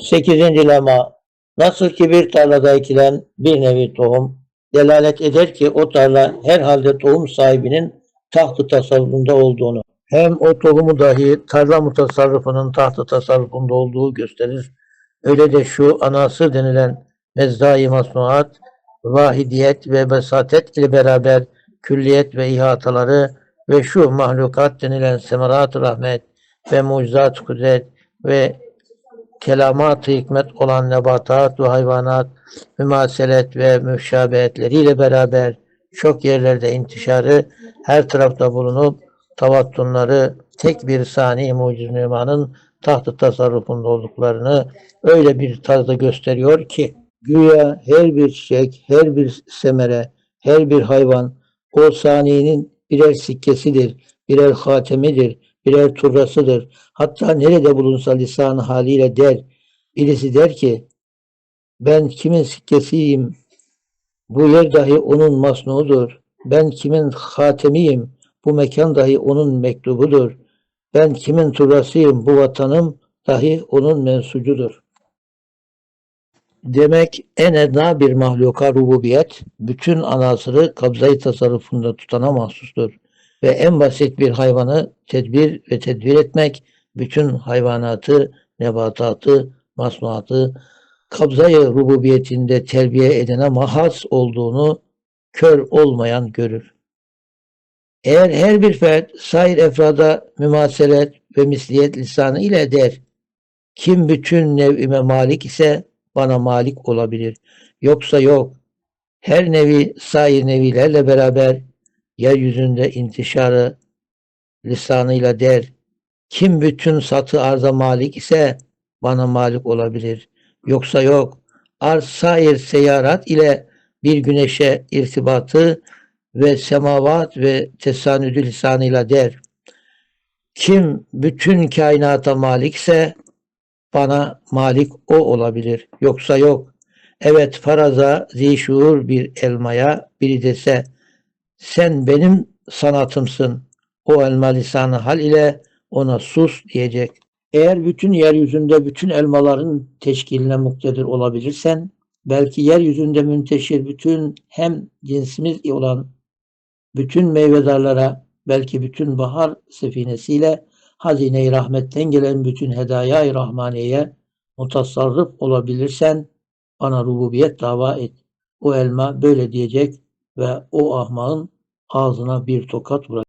Sekizinci lema. Nasıl ki bir tarlada ekilen bir nevi tohum delalet eder ki o tarla herhalde tohum sahibinin tahtı tasarrufunda olduğunu hem o tohumu dahi tarla mutasarrıfının tahtı tasarrufunda olduğu gösterir. Öyle de şu anası denilen mezdai masnuat, vahidiyet ve besatet ile beraber külliyet ve ihataları ve şu mahlukat denilen semerat rahmet ve mucizat kudret ve kelamat hikmet olan nebatat ve hayvanat, mümaselet ve müşabehetleriyle beraber çok yerlerde intişarı, her tarafta bulunup tavattunları tek bir sani muciz nümanın tahtı tasarrufunda olduklarını öyle bir tarzda gösteriyor ki güya her bir çiçek, her bir semere, her bir hayvan o saniyenin birer sikkesidir, birer hatemidir, birer turrasıdır. Hatta nerede bulunsa lisan haliyle der. Birisi der ki ben kimin sikkesiyim? Bu yer dahi onun masnuudur. Ben kimin hatemiyim? Bu mekan dahi onun mektubudur. Ben kimin turrasıyım? Bu vatanım dahi onun mensucudur. Demek en edna bir mahluka rububiyet, bütün anasırı kabzayı tasarrufunda tutana mahsustur. Ve en basit bir hayvanı tedbir ve tedbir etmek, bütün hayvanatı, nebatatı, masnuatı, kabzayı rububiyetinde terbiye edene mahas olduğunu kör olmayan görür. Eğer her bir fert sair efrada mümaselet ve misliyet lisanı ile der, kim bütün nev'ime malik ise bana malik olabilir. Yoksa yok. Her nevi sair nevilerle beraber yeryüzünde intişarı lisanıyla der. Kim bütün satı arza malik ise bana malik olabilir. Yoksa yok. Arz sair seyarat ile bir güneşe irtibatı ve semavat ve tesanüdü lisanıyla der. Kim bütün kainata malikse bana malik o olabilir. Yoksa yok. Evet faraza zişuur bir elmaya biri dese sen benim sanatımsın. O elma lisanı hal ile ona sus diyecek. Eğer bütün yeryüzünde bütün elmaların teşkiline muktedir olabilirsen belki yeryüzünde münteşir bütün hem cinsimiz olan bütün meyvedarlara belki bütün bahar sefinesiyle hazine-i rahmetten gelen bütün hedaya-i rahmaniyeye mutasarrıf olabilirsen bana rububiyet dava et. O elma böyle diyecek ve o ahmağın ağzına bir tokat vuracak.